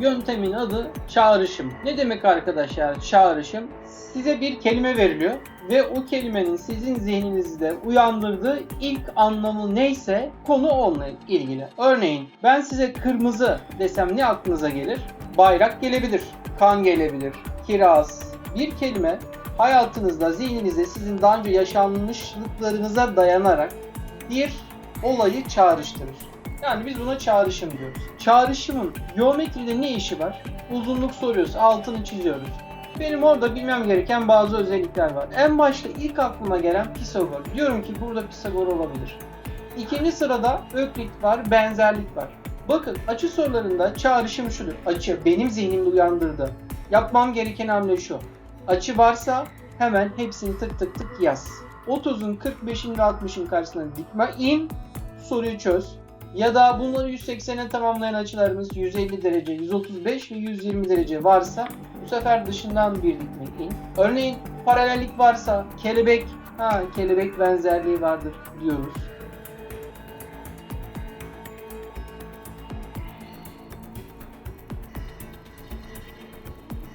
yöntemin adı çağrışım. Ne demek arkadaşlar çağrışım? Size bir kelime veriliyor ve o kelimenin sizin zihninizde uyandırdığı ilk anlamı neyse konu onunla ilgili. Örneğin ben size kırmızı desem ne aklınıza gelir? Bayrak gelebilir, kan gelebilir, kiraz. Bir kelime hayatınızda, zihninizde sizin daha önce yaşanmışlıklarınıza dayanarak bir olayı çağrıştırır. Yani biz buna çağrışım diyoruz. Çağrışımın geometride ne işi var? Uzunluk soruyoruz, altını çiziyoruz. Benim orada bilmem gereken bazı özellikler var. En başta ilk aklıma gelen Pisagor. Diyorum ki burada Pisagor olabilir. İkinci sırada Öklit var, benzerlik var. Bakın açı sorularında çağrışım şudur. Açı benim zihnimde uyandırdı. Yapmam gereken hamle şu. Açı varsa hemen hepsini tık tık tık yaz. 30'un 45'in ve 60'ın karşısına dikme in, soruyu çöz. Ya da bunları 180'e tamamlayan açılarımız 150 derece, 135 ve 120 derece varsa bu sefer dışından bir dikme in. Örneğin paralellik varsa kelebek, ha kelebek benzerliği vardır diyoruz.